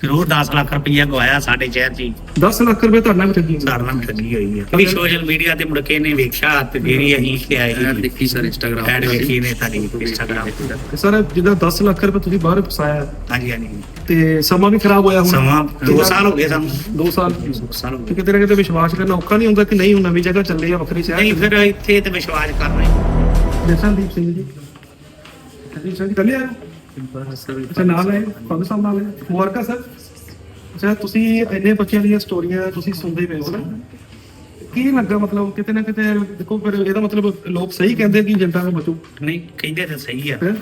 ਫਿਰ ਉਹ 10 ਲੱਖ ਰੁਪਈਆ ਗਵਾਇਆ ਸਾਡੇ ਸ਼ਹਿਰ 'ਚ ਹੀ 10 ਲੱਖ ਰੁਪਏ ਤੁਹਾਡਾ ਵੀ ਠੱਗੀ ਸਾਰ ਨਾਲ ਠੱਗੀ ਹੋਈ ਹੈ ਵੀ ਸੋਸ਼ਲ ਮੀਡੀਆ ਤੇ ਮੁੜ ਕੇ ਨੇ ਵੇਖਿਆ ਤੇ ਫਿਰ ਹੀ ਅਸੀਂ ਕਿ ਆਏ ਐਡ ਦੇਖੀ ਸਰ ਇੰਸਟਾਗ੍ਰਾਮ ਐਡ ਵੇਖੀ ਨੇ ਸਾਡੀ ਇੰਸਟਾਗ੍ਰਾਮ ਤੇ। ਸਰ ਜਿੱਦਾਂ 10 ਲੱਖ ਰੁਪਏ ਤੁਸੀਂ ਬਾਹਰ ਫਸਾਇਆ ਹਾਂਜੀ ਹਾਂਜੀ। ਤੇ ਸਮਾਂ ਵੀ ਖਰਾਬ ਹੋਇਆ ਹੁਣ। ਸਮਾਂ 2 ਸਾਲ ਹੋ ਗਏ ਸਾਨੂੰ। 2 ਸਾਲ। ਦੋ ਸਾਲ ਹੋ ਤੇ ਗਏ ਕਿਤੇ ਨਾ ਕਿਤੇ ਵਿਸ਼ਵਾਸ ਕਰਨਾ ਔਖਾ ਨਹੀਂ ਹੁੰਦਾ ਕਿ ਨਹੀਂ ਹੁਣ ਨਵੀਂ ਜਗ੍ਹਾ ਚੱਲੇ ਆ ਵੱਖਰੀ ਸ਼ਹਿਰ ਨਹੀਂ ਫਿਰ ਇੱਥੇ ਤੇ ਵਿਸ਼ਵਾਸ ਕਰ ਰਹੇ ਜਸਨਦੀਪ ਸਿੰਘ ਜੀ। ਜਸਨਦੀਪ ਸਿੰਘ ਜੀ ਕੱਲੇ ਆ? ਅੱਛਾ ਨਾਲ ਹੈ ਫਾਦਰ ਸਾਹਿਬ ਨਾਲ ਹੈ ਮੁਬਾਰਕਾਂ ਸਰ। ਅੱਛਾ ਤੁਸੀਂ ਇੰਨੇ ਬੱਚਿਆਂ ਦੀਆਂ ਸਟੋਰੀਆਂ ਤੁਸੀਂ ਸੁਣਦੇ ਪਏ ਹੋ ਨਾ ਕੀ ਲੱਗਾ ਮਤਲਬ ਕਿਤੇ ਨਾ ਕਿਤੇ ਦੇਖੋ ਫਿਰ ਇਹਦਾ ਮਤਲਬ ਲੋਕ ਸਹੀ ਕਹਿੰਦੇ ਕਿ ਏਜੰਟਾਂ ਨੂੰ ਬਚੋ ਨਹੀਂ ਕਹਿੰਦੇ ਤਾਂ ਸਹੀ ਆ। ਹੈਂ?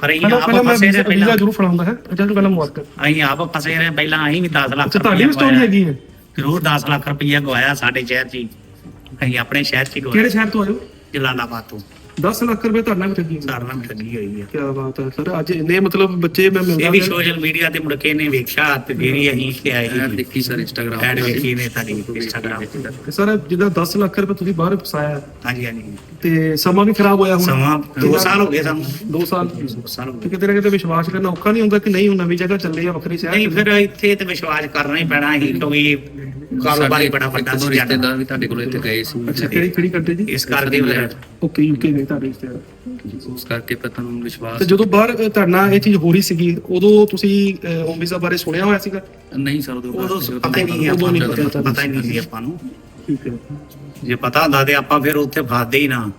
ਪਰ ਅਸੀਂ ਪਹਿਲਾਂ ਆਪ ਪਹਿਲਾਂ ਮੈਂ ਫਸੇ ਰਹੇ ਵੀਜ਼ਾ ਪਹਿਲਾਂ। ਜ਼ਰੂਰ ਫੜਾਉਂਦਾ ਹੈ। ਅੱਛਾ ਪਹਿਲਾਂ ਮੁਬਾਰਕਾਂ। ਅਸੀਂ ਆਪ ਫਸੇ ਰਹੇ ਪਹਿਲਾਂ ਅਸੀਂ ਵੀ 10 ਲੱਖ ਅੱਛਾ ਤੁਹਾਡੀ ਵੀ ਸਟੋਰੀ ਗਵਾਇਆ। ਹੈਗੀ ਹੈ। ਫਿਰ ਉਹ 10 ਲੱਖ ਰੁਪਈਆ ਗਵਾਇਆ ਸਾਡੇ ਸ਼ਹਿਰ 'ਚ ਹੀ। ਅਸੀਂ ਆਪਣੇ ਸ਼ਹਿਰ 'ਚ ਹੀ ਕਿਹੜੇ ਗਵਾਇਆ ਸ਼ਹਿਰ ਤੋਂ ਆਏ ਹੋ? ਜਲਾਲਾਬਾਦ ਤੋਂ। 10 ਲੱਖ ਰੁਪਏ ਤੁਹਾਡਾ ਵੀ ਠੱਗੀ ਸਾਰ ਨਾਲ ਠੱਗੀ ਹੋਈ ਹੈ ਕੀ ਬਾਤ ਹੈ ਸਰ ਅੱਜ ਇੰਨੇ ਮਤਲਬ ਬੱਚੇ ਮੈਂ ਇਹ ਮਿਲਦਾ ਵੀ ਪਿਆ। ਸੋਸ਼ਲ ਮੀਡੀਆ ਤੇ ਮੁੜ ਕੇ ਨੇ ਵੇਖਿਆ ਤੇ ਹੀ ਅਸੀਂ ਕਿ ਆਏ ਐਡ ਦੇਖੀ ਸਰ ਇੰਸਟਾਗ੍ਰਾਮ ਐਡ ਵੇਖੀ ਨੇ ਸਾਡੀ ਇੰਸਟਾਗ੍ਰਾਮ ਤੇ। ਸਰ ਜਿੱਦਾਂ 10 ਲੱਖ ਰੁਪਏ ਤੁਸੀਂ ਬਾਹਰ ਫਸਾਇਆ। ਹਾਂਜੀ ਹਾਂਜੀ। ਤੇ ਸਮਾਂ ਵੀ ਖਰਾਬ ਹੋਇਆ ਹੁਣ। ਸਮਾਂ 2 ਸਾਲ ਹੋ ਗਏ ਸਾਨੂੰ। 2 ਸਾਲ। ਦੋ ਸਾਲ ਹੋ ਤੇ ਗਏ ਕਿਤੇ ਨਾ ਕਿਤੇ ਵਿਸ਼ਵਾਸ ਕਰਨਾ ਔਖਾ ਨਹੀਂ ਹੁੰਦਾ ਕਿ ਨਹੀਂ ਹੁਣ ਨਵੀਂ ਜਗ੍ਹਾ ਚੱਲੇ ਆ ਵੱਖਰੀ ਸ਼ਹਿਰ ਨਹੀਂ ਫਿਰ ਇੱਥੇ ਤੇ ਵਿਸ਼ਵਾਸ ਕਰਨਾ ਹੀ ਪੈਣਾ ਸੀ ਕਿਉਂਕਿ ਕਾਰੋਬਾਰ ਹੀ ਬੜਾ ਵੱਡਾ ਦੋ ਸੀ ਸਾਡਾ। ਰਿਸ਼ਤੇਦਾਰ ਵੀ ਤੁਹਾਡੇ ਕੋਲ ਇੱਥੇ ਗਏ ਸੀ। ਅੱਛਾ ਕਿਹੜੀ ਕਿਹੜੀ ਕੰਟਰੀ ਜੀ? ਇਸ ਕਰਕੇ ਓਕੇ ਯੂਕੇ ਦੇ ਤੁਹਾਡੇ ਇਸ ਉਸ ਕਰਕੇ ਫਿਰ ਤੁਹਾਨੂੰ ਵਿਸ਼ਵਾਸ ਤੇ ਜਦੋਂ ਬਾਹਰ ਤੁਹਾਡੇ ਇਹ ਚੀਜ਼ ਹੋ ਰਹੀ ਸੀਗੀ ਉਦੋਂ ਤੁਸੀਂ ਹੋਮ ਵੀਜ਼ਾ ਬਾਰੇ ਸੁਣਿਆ ਹੋਇਆ ਸੀਗਾ? ਨਹੀਂ ਸਰ ਉਦੋਂ ਪਤਾ ਹੀ ਨਹੀਂ ਆਪਾਂ ਨਹੀਂ ਨੂੰ। ਪਤਾ ਪਤਾ ਹੀ ਨਹੀਂ ਸੀ ਆਪਾਂ ਨੂੰ। ਠੀਕ ਹੈ। ਜੇ ਪਤਾ ਹੁੰਦਾ ਤੇ ਆਪਾਂ ਫਿਰ ਉੱਥੇ ਫਸਦੇ ਹੀ ਨਾ।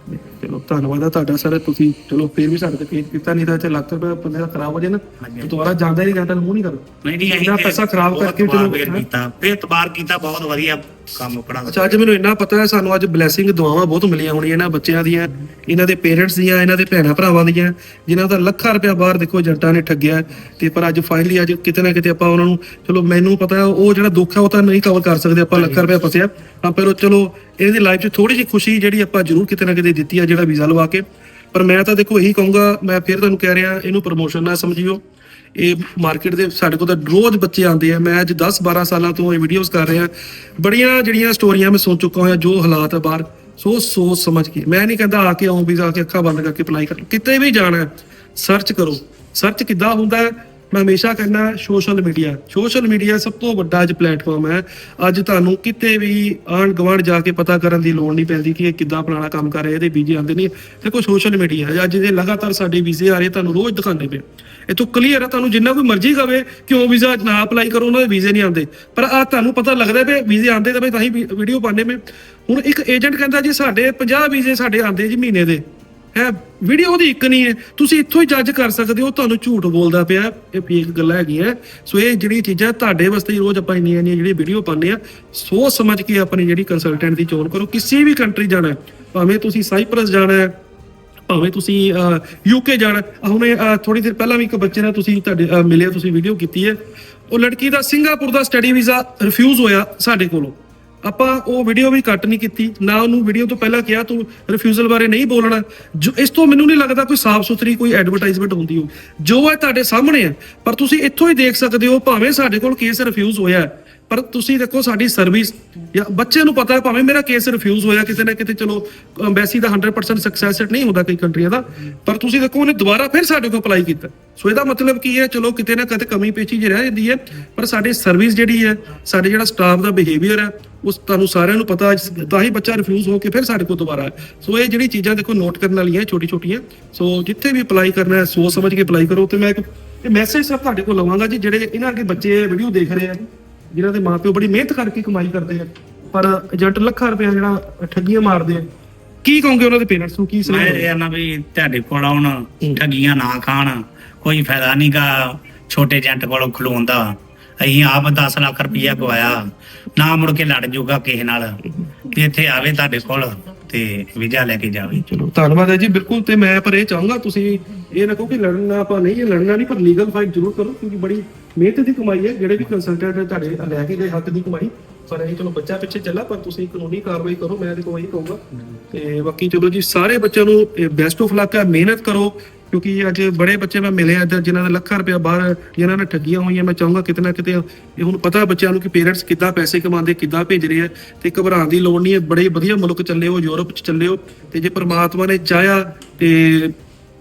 ਧੰਨਵਾਦ ਆ ਤੁਹਾਡਾ ਸਰ। ਤੁਸੀਂ ਚਲੋ ਫੇਰ ਵੀ ਸਾਡੇ ਤੇ ਪੇਜ ਕੀਤਾ ਨਹੀਂ ਤਾਂ ਇੱਥੇ ਲੱਖ ਰੁਪਏ ਬੰਦੇ ਦਾ ਖਰਾਬ ਹੋ ਜੇ ਨਾ ਹਾਂਜੀ। ਤੇ ਦੁਬਾਰਾ ਜਾਂਦਾ ਹੀ ਨਹੀਂ ਜਾਂਦਾ ਮੂੰਹ ਨਹੀਂ ਕਰੋ ਨਹੀਂ ਨਹੀਂ ਇੰਨਾ ਪੈਸਾ ਖਰਾਬ ਕਰਕੇ ਚਲੋ- ਫੇਰ ਕੀਤਾ। ਫਿਰ ਤਬਾਰ ਕੀਤਾ ਬਹੁਤ ਵਧੀਆ। ਕੰਮ ਆਪਣਾ ਅੱਛਾ, ਅੱਜ ਮੈਨੂੰ ਇੰਨਾ ਪਤਾ ਹੈ, ਸਾਨੂੰ ਅੱਜ ਬਲੇਸਿੰਗ ਦੁਆਵਾਂ ਬਹੁਤ ਮਿਲੀਆਂ ਹੋਣੀਆਂ ਇਹਨਾਂ ਬੱਚਿਆਂ ਦੀਆਂ, ਇਹਨਾਂ ਦੇ ਪੇਰੈਂਟਸ ਦੀਆਂ, ਇਹਨਾਂ ਦੇ ਭੈਣਾਂ ਭਰਾਵਾਂ ਦੀਆਂ, ਜਿਨ੍ਹਾਂ ਦਾ ਲੱਖਾਂ ਰੁਪਇਆ ਬਾਹਰ ਦੇਖੋ ਏਜੰਟਾਂ ਨੇ ਠੱਗਿਆ ਤੇ ਪਰ ਅੱਜ ਫਾਈਨਲੀ ਅੱਜ ਕਿਤੇ ਨਾ ਕਿਤੇ ਆਪਾਂ ਉਹਨਾਂ ਨੂੰ, ਚਲੋ ਮੈਨੂੰ ਪਤਾ ਉਹ ਜਿਹੜਾ ਦੁੱਖ ਹੈ, ਉਹ ਤਾਂ ਨਹੀਂ ਕਵਰ ਕਰ ਸਕਦੇ, ਆਪਾਂ ਲੱਖਾਂ ਰੁਪਇਆ ਫਸਿਆ। ਤਾਂ ਪਰ ਚਲੋ ਇਹਦੀ ਲਾਈਫ 'ਚ ਥੋੜੀ ਜਿਹੀ ਖੁਸ਼ੀ ਜਿਹੜੀ ਆਪਾਂ ਜ਼ਰੂਰ ਕਿਤੇ ਨਾ ਕਿਤੇ ਦਿੱਤੀ ਆ, ਜਿਹੜਾ ਵੀਜ਼ਾ ਲਵਾ ਕੇ। ਪਰ ਮੈਂ ਤਾਂ ਦੇਖੋ ਇਹੀ ਕਹੂੰਗਾ, ਮੈਂ ਫਿਰ ਤੁਹਾਨੂੰ ਕਹਿ ਰਿਹਾ, ਇਹਨੂੰ ਪ੍ਰੋਮੋਸ਼ਨ ਨਾ ਸਮਝਿਓ। ਇਹ ਮਾਰਕੀਟ ਦੇ ਸਾਡੇ ਕੋਲ ਤਾਂ ਰੋਜ਼ ਬੱਚੇ ਆਉਂਦੇ ਆ। ਮੈਂ ਅੱਜ 10 12 ਸਾਲਾਂ ਤੋਂ ਇਹ ਵੀਡੀਓਜ਼ ਕਰ ਰਿਹਾ। ਬੜੀਆਂ ਜਿਹੜੀਆਂ ਸਟੋਰੀਆਂ ਮੈਂ ਸੁਣ ਚੁੱਕਾ ਹੋਇਆ, ਜੋ ਹਾਲਾਤ ਆ ਬਾਹਰ, ਸੋ ਸੋਚ ਸਮਝ ਕੇ। ਮੈਂ ਨਹੀਂ ਕਹਿੰਦਾ ਆ ਕੇ ਆਉਂ ਵੀਜ਼ਾ ਕੇ ਅੱਖਾਂ ਬੰਦ ਕਰਕੇ ਅਪਲਾਈ ਕਰ ਕਿਤੇ ਵੀ ਜਾਣਾ ਸਰਚ ਕਰੋ। ਸਰਚ ਕਿੱਦਾਂ ਹੁੰਦਾ ਹੈ? ਮੈਂ ਹਮੇਸ਼ਾ ਕਹਿੰਦਾ ਸੋਸ਼ਲ ਮੀਡੀਆ ਸੋਸ਼ਲ ਮੀਡੀਆ ਸਭ ਤੋਂ ਵੱਡਾ ਅੱਜ ਪਲੇਟਫਾਰਮ ਹੈ। ਅੱਜ ਤੁਹਾਨੂੰ ਕਿਤੇ ਵੀ ਆਂਢ ਗੁਆਂਢ ਜਾ ਕੇ ਪਤਾ ਕਰਨ ਦੀ ਲੋੜ ਨਹੀਂ ਪੈਂਦੀ ਕਿ ਇਹ ਕਿੱਦਾਂ ਫਲਾਣਾ ਕੰਮ ਕਰ ਰਿਹਾ, ਇਹਦੇ ਵੀਜ਼ੇ ਆਉਂਦੇ ਨਹੀਂ। ਦੇਖੋ ਸੋਸ਼ਲ ਮੀਡੀਆ ਅੱਜ ਦੇ ਲਗਾਤਾਰ ਸਾਡੇ ਵੀਜ਼ੇ ਆ ਰਹੇ, ਤੁਹਾਨੂੰ ਰੋਜ਼ ਦਿਖਾਉਂਦੇ ਪਏ। ਇਹ ਤੋਂ ਕਲੀਅਰ ਹੈ ਤੁਹਾਨੂੰ ਜਿੰਨਾ ਕੋਈ ਮਰਜ਼ੀ ਕਵੇ ਕਿਉਂ ਵੀਜ਼ਾ ਨਾ ਅਪਲਾਈ ਕਰੋ, ਉਹਨਾਂ ਦੇ ਵੀਜ਼ੇ ਨਹੀਂ ਆਉਂਦੇ। ਪਰ ਆ ਤੁਹਾਨੂੰ ਪਤਾ ਲੱਗਦਾ ਵੀ ਵੀਜ਼ੇ ਆਉਂਦੇ ਤਾਂ ਵੀ ਤਾਂ ਹੀ ਵੀਡੀਓ ਪਾਣੇ ਮੈਂ। ਹੁਣ ਇੱਕ ਏਜੰਟ ਕਹਿੰਦਾ ਜੀ ਸਾਡੇ 50 ਵੀਜ਼ੇ ਸਾਡੇ ਆਉਂਦੇ ਜੀ ਮਹੀਨੇ ਦੇ। ਹੈ ਵੀਡੀਓ ਉਹਦੀ ਇੱਕ ਨਹੀਂ ਹੈ। ਤੁਸੀਂ ਇੱਥੋਂ ਹੀ ਜੱਜ ਕਰ ਸਕਦੇ ਹੋ, ਤੁਹਾਨੂੰ ਝੂਠ ਬੋਲਦਾ ਪਿਆ। ਇਹ ਫੇਕ ਗੱਲਾਂ ਹੈਗੀਆਂ। ਸੋ ਇਹ ਜਿਹੜੀਆਂ ਚੀਜ਼ਾਂ ਤੁਹਾਡੇ ਵਾਸਤੇ ਹੀ ਰੋਜ਼ ਆਪਾਂ ਇੰਨੀਆਂ ਇੰਨੀਆਂ ਜਿਹੜੀ ਵੀਡੀਓ ਪਾਉਂਦੇ ਆ ਸੋਚ ਸਮਝ ਕੇ ਆਪਣੀ ਜਿਹੜੀ ਕੰਸਲਟੈਂਟ ਦੀ ਚੋਣ ਕਰੋ। ਕਿਸੇ ਵੀ ਕੰਟਰੀ ਜਾਣਾ ਭਾਵੇਂ ਤੁਸੀਂ ਸਾਈਪ੍ਰਸ ਜਾਣਾ ਹੈ ਭਾਵੇਂ ਤੁਸੀਂ ਯੂਕੇ ਜਾਣਾ। ਹੁਣੇ ਥੋੜੀ ਦੇਰ ਪਹਿਲਾਂ ਵੀ ਇੱਕ ਬੱਚੇ ਨਾਲ ਤੁਸੀਂ ਤੁਹਾਡੇ ਮਿਲਿਆ ਤੁਸੀਂ ਵੀਡੀਓ ਕੀਤੀ ਹੈ। ਉਹ ਲੜਕੀ ਦਾ ਸਿੰਗਾਪੁਰ ਦਾ ਸਟੱਡੀ ਵੀਜ਼ਾ ਰਿਫਿਊਜ਼ ਹੋਇਆ ਸਾਡੇ ਕੋਲੋਂ। ਆਪਾਂ ਉਹ ਵੀਡੀਓ ਵੀ ਕੱਟ ਨਹੀਂ ਕੀਤੀ। ਨਾ ਉਹਨੂੰ ਵੀਡੀਓ ਤੋਂ ਪਹਿਲਾਂ ਕਿਹਾ ਤੂੰ ਰਿਫਿਊਜ਼ਲ ਬਾਰੇ ਨਹੀਂ ਬੋਲਣਾ। ਜੋ ਇਸ ਤੋਂ ਮੈਨੂੰ ਨਹੀਂ ਲੱਗਦਾ ਕੋਈ ਸਾਫ਼ ਸੁਥਰੀ ਕੋਈ ਐਡਵਰਟਾਈਜ਼ਮੈਂਟ ਹੁੰਦੀ ਹੋ ਜੋ ਹੈ ਤੁਹਾਡੇ ਸਾਹਮਣੇ ਹੈ ਪਰ ਤੁਸੀਂ ਇੱਥੋਂ ਹੀ ਦੇਖ ਸਕਦੇ ਹੋ ਭਾਵੇਂ ਸਾਡੇ ਕੋਲ ਕੇਸ ਰਿਫਿਊਜ਼ ਹੋਇਆ ਹੈ, ਪਰ ਤੁਸੀਂ ਦੇਖੋ ਸਾਡੀ ਸਰਵਿਸ ਜਾਂ ਬੱਚੇ ਨੂੰ ਪਤਾ ਹੈ ਭਾਵੇਂ ਮੇਰਾ ਕੇਸ ਰਿਫਿਊਜ਼ ਹੋਇਆ ਕਿਤੇ ਨਾ ਕਿਤੇ, ਚਲੋ ਐਮਬੈਸੀ ਦਾ 100% ਸਕਸੈਸ ਰੇਟ ਨਹੀਂ ਹੁੰਦਾ ਕਈ ਕੰਟਰੀਆਂ ਦਾ, ਪਰ ਤੁਸੀਂ ਦੇਖੋ ਉਹਨੇ ਦੁਬਾਰਾ ਫਿਰ ਸਾਡੇ ਕੋਲ ਅਪਲਾਈ ਕੀਤਾ। ਸੋ ਇਹਦਾ ਮਤਲਬ ਕੀ ਹੈ? ਚਲੋ, ਕਿਤੇ ਨਾ ਕਿਤੇ ਕਮੀ ਪੇਚੀ ਜਿਹੀ ਰਹਿ ਹੈ, ਪਰ ਸਾਡੀ ਸਰਵਿਸ ਜਿਹੜੀ ਹੈ, ਸਾਡੇ ਜਿਹੜਾ ਸਟਾਫ ਦਾ ਬਿਹੇਵੀਅਰ ਹੈ, ਉਸ ਤੁਹਾਨੂੰ ਸਾਰਿਆਂ ਨੂੰ ਪਤਾ, ਤਾਂ ਹੀ ਬੱਚਾ ਰਿਫਿਊਜ਼ ਹੋ ਕੇ ਫਿਰ ਸਾਡੇ ਕੋਲ ਦੁਬਾਰਾ ਆਇਆ। ਸੋ ਇਹ ਜਿਹੜੀ ਚੀਜ਼ਾਂ ਦੇਖੋ ਨੋਟ ਕਰਨ ਵਾਲੀਆਂ ਛੋਟੀ ਛੋਟੀਆਂ ਸੋ ਜਿੱਥੇ ਵੀ ਅਪਲਾਈ ਕਰਨਾ ਹੈ, ਸੋਚ ਸਮਝ ਕੇ ਅਪਲਾਈ ਕਰੋ ਤੇ ਮੈਂ ਇੱਕ ਮੈਸੇਜ ਸਭ ਤੁਹਾਡੇ ਕੋਲ ਲਵਾਂਗਾ ਜੀ, ਜਿਹੜੇ ਇਹਨਾਂ ਅੱਗੇ ਬੱਚੇ ਵੀਡੀਓ ਦੇਖ ਰਹੇ ਆ ਜਿਨ੍ਹਾਂ ਦੇ ਮਾਪਿਓ ਬੜੀ ਮਿਹਨਤ ਕਰਕੇ ਕਮਾਈ ਕਰਦੇ ਆ ਪਰ ਏਜੰਟ ਲੱਖਾਂ ਰੁਪਏ ਜਿਹੜਾ ਠੱਗੀਆਂ ਮਾਰਦੇ ਆ। ਕੀ ਕਹੋਗੇ ਉਹਨਾਂ ਦੇ ਪੇਰੈਂਟਸ ਨੂੰ ਕੀ ਮੈਂ ਸਲਾਹ ਇਹ ਨਾ ਵੀ ਤੁਹਾਡੇ ਕੋਲ ਆਉਣ ਠੱਗੀਆਂ ਨਾ ਖਾਣ ਕੋਈ ਫਾਇਦਾ ਨਹੀਂਗਾ ਛੋਟੇ ਏਜੰਟ ਕੋਲੋਂ ਖਲੋਣ ਦਾ। ਅਸੀਂ ਆਪ 10 ਲੱਖ ਰੁਪਈਆ ਗਵਾਇਆ ਨਾ ਮੁੜ ਕੇ ਲੜ ਜਾਊਗਾ ਕਿਸੇ ਨਾਲ। ਵੀ ਇੱਥੇ ਆਵੇ ਤੁਹਾਡੇ ਕੋਲ ਤੇ ਵੀਜ਼ਾ ਲੈ ਕੇ ਜਾਵੇ। ਚਲੋ। ਧੰਨਵਾਦ ਹੈ ਜੀ ਬਿਲਕੁਲ ਤੇ ਮੈਂ ਪਰ ਇਹ ਚਾਹੂੰਗਾ ਤੁਸੀਂ ਇਹ ਨਾ ਕਹੋ ਕਿ ਲੜਨਾ ਆਪਾਂ ਨਹੀਂ, ਇਹ ਲੜਨਾ ਨਹੀਂ, ਪਰ ਲੀਗਲ ਫਾਈਟ ਜ਼ਰੂਰ ਕਰੋ, ਕਿਉਂਕਿ ਬੜੀ ਮਿਹਨਤ ਦੀ ਕਮਾਈ ਹੈ, ਜਿਹੜੇ ਵੀ ਕੰਸਲਟੈਂਟ ਤੁਹਾਡੇ ਲੈ ਕੇ ਗਏ ਹੱਕ ਦੀ ਕਮਾਈ। ਪਰ ਇਹ ਚਲੋ ਬੱਚਾ ਪਿੱਛੇ ਚੱਲਾ, ਪਰ ਤੁਸੀਂ ਕਾਨੂੰਨੀ ਕਾਰਵਾਈ ਕਰੋ, ਮੈਂ ਦੇਖੋ ਇਹੀ ਕਹੂੰਗਾ। ਤੇ ਬਾਕੀ ਚਲੋ ਜੀ, ਸਾਰੇ ਬੱਚਿਆਂ ਨੂੰ ਬੈਸਟ ਆਫ ਲੱਕ ਹੈ, ਮਿਹਨਤ ਕਰੋ, ਕਿਉਂਕਿ ਅੱਜ ਬੜੇ ਬੱਚੇ ਮੈਂ ਮਿਲੇ, ਅੱਜ ਜਿਨ੍ਹਾਂ ਦਾ ਲੱਖਾਂ ਰੁਪਇਆ ਬਾਹਰ, ਜਿਨ੍ਹਾਂ ਨੇ ਠੱਗੀਆਂ ਹੋਈਆਂ, ਮੈਂ ਚਾਹੂੰਗਾ ਕਿਤੇ ਨਾ ਕਿਤੇ, ਇਹ ਹੁਣ ਪਤਾ ਬੱਚਿਆਂ ਨੂੰ ਕਿ ਪੇਰੈਂਟਸ ਕਿੱਦਾਂ ਪੈਸੇ ਕਮਾਉਂਦੇ, ਕਿੱਦਾਂ ਭੇਜ ਰਹੇ ਆ ਤੇ ਘਬਰਾਉਣ ਦੀ ਲੋੜ ਨਹੀਂ ਹੈ, ਬੜੇ ਵਧੀਆ ਮੁਲਕ ਚੱਲੇ ਹੋ, ਯੂਰਪ ਚ ਚੱਲੇ ਹੋ, ਤੇ ਜੇ ਪ੍ਰਮਾਤਮਾ ਨੇ ਚਾਹਿਆ, ਤੇ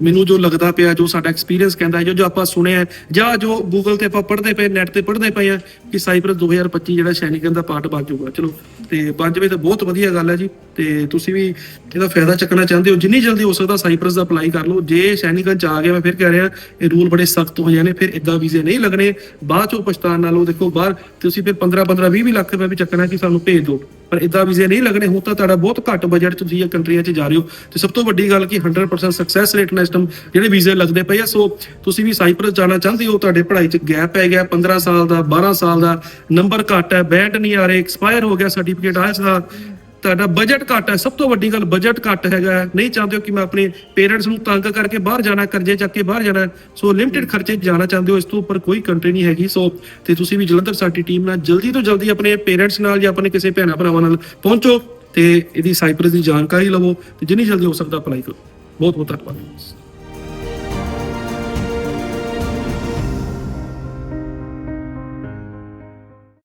ਮੈਨੂੰ ਜੋ ਲੱਗਦਾ ਪਿਆ, ਜੋ ਸਾਡਾ ਐਕਸਪੀਰੀਅੰਸ ਕਹਿੰਦਾ ਜੋ ਜੋ ਆਪਾਂ ਸੁਣਿਆ ਜਾਂ ਜੋ ਗੂਗਲ ਤੇ ਆਪਾਂ ਪੜ੍ਹਦੇ ਪਏ ਨੈਟ ਤੇ ਪੜ੍ਹਦੇ ਪਏ ਆ ਕਿ ਸਾਈਪ੍ਰਸ 2025 ਜਿਹੜਾ ਸ਼ੈਨਿਕਨ ਦਾ ਪਾਰਟ ਬਣ ਜਾਊਗਾ। ਚਲੋ, ਤੇ ਬਣ ਤਾਂ ਬਹੁਤ ਵਧੀਆ ਗੱਲ ਹੈ ਜੀ। ਤੇ ਤੁਸੀਂ ਵੀ ਇਹਦਾ ਫਾਇਦਾ ਚੱਕਣਾ ਚਾਹੁੰਦੇ ਹੋ। ਜਿੰਨੀ ਜਲਦੀ ਹੋ ਸਕਦਾ ਸਾਈਪ੍ਰਸ ਦਾ ਅਪਲਾਈ ਕਰ ਲਓ। ਜੇ ਸ਼ੈਨਿਕਨ ਚ ਆ ਗਿਆ, ਮੈਂ ਫਿਰ ਕਹਿ ਰਿਹਾ, ਇਹ ਰੂਲ ਬੜੇ ਸਖਤ ਹੋ ਜਾਣੇ, ਫਿਰ ਇਦਾਂ ਵੀਜ਼ੇ ਨਹੀਂ ਲੱਗਣੇ। ਬਾਅਦ ਚੋਂ ਪਛਤਾਣ ਨਾਲੋਂ ਦੇਖੋ, ਬਾਹਰ ਤੁਸੀਂ ਫਿਰ 15 15 20 20 ਲੱਖ ਰੁਪਏ ਵੀ ਚੱਕਣਾ ਕਿ ਸਾਨੂੰ ਭੇਜ ਦਿਓ। ਪਰ ਇਦਾਂ ਵੀਜ਼ੇ ਨਹੀਂ ਲੱਗਣੇ, ਹੁਣ ਤਾਂ ਤੁਹਾਡਾ ਬਹੁਤ ਘੱਟ ਬਜਟ ਚ ਤੁਸੀਂ ਇਹ ਕੰਟਰੀਆਂ 'ਚ ਜਾ ਰਹੇ ਹੋ। ਤੇ ਸਭ ਤੋਂ ਵੱਡੀ ਗੱਲ ਕਿ 100% ਸਕਸੈਸ ਰੇਟ ਨਾਲ ਇਸ ਜਿਹੜੇ ਵੀਜ਼ੇ ਲੱਗਦੇ ਪਏ ਆ। ਸੋ ਤੁਸੀਂ ਵੀ ਸਾਈਪ੍ਰਸ ਜਾਣਾ ਚਾਹੁੰਦੇ ਹੋ, ਤੁਹਾਡੇ ਪੜ੍ਹਾਈ 'ਚ ਗੈਪ ਪੈ ਗਿਆ 15 ਸਾਲ ਦਾ 12 ਸਾਲ ਦਾ ਨੰਬਰ ਘੱਟ ਹੈ ਬੈਂਡ ਨਹੀਂ ਆ ਰਹੇ ਐਕਸਪਾਇਰ ਹੋ ਗਿਆ ਸਰਟੀਫਿਕੇਟ ਆਇਆ ਦਾ। ਤੁਹਾਡਾ ਬਜਟ ਘੱਟ ਹੈ, ਸਭ ਤੋਂ ਵੱਡੀ ਗੱਲ ਬਜਟ ਘੱਟ ਹੈਗਾ ਹੈ। ਨਹੀਂ ਚਾਹੁੰਦੇ ਹੋ ਕਿ ਮੈਂ ਆਪਣੇ ਪੇਰੈਂਟਸ ਨੂੰ ਤੰਗ ਕਰਕੇ ਬਾਹਰ ਜਾਣਾ, ਕਰਜ਼ੇ ਚੱਕ ਕੇ ਬਾਹਰ ਜਾਣਾ ਸੋ ਲਿਮਿਟਿਡ ਖਰਚੇ ਜਾਣਾ ਚਾਹੁੰਦੇ ਹੋ, ਇਸ ਤੋਂ ਉੱਪਰ ਕੋਈ ਕੰਟਰੀ ਨਹੀਂ ਹੈਗੀ। ਸੋ ਤੇ ਤੁਸੀਂ ਵੀ ਜਲੰਧਰ ਸਾਡੀ ਟੀਮ ਨਾਲ ਜਲਦੀ ਤੋਂ ਜਲਦੀ ਆਪਣੇ ਪੇਰੈਂਟਸ ਨਾਲ ਜਾਂ ਆਪਣੇ ਕਿਸੇ ਭੈਣਾ ਭਰਾਵਾਂ ਨਾਲ ਪਹੁੰਚੋ ਤੇ ਇਹਦੀ ਸਾਈਪਰਸ ਦੀ ਜਾਣਕਾਰੀ ਲਵੋ ਤੇ ਜਿੰਨੀ ਜਲਦੀ ਹੋ ਸਕਦਾ ਅਪਲਾਈ ਕਰੋ। ਬਹੁਤ ਬਹੁਤ ਧੰਨਵਾਦ।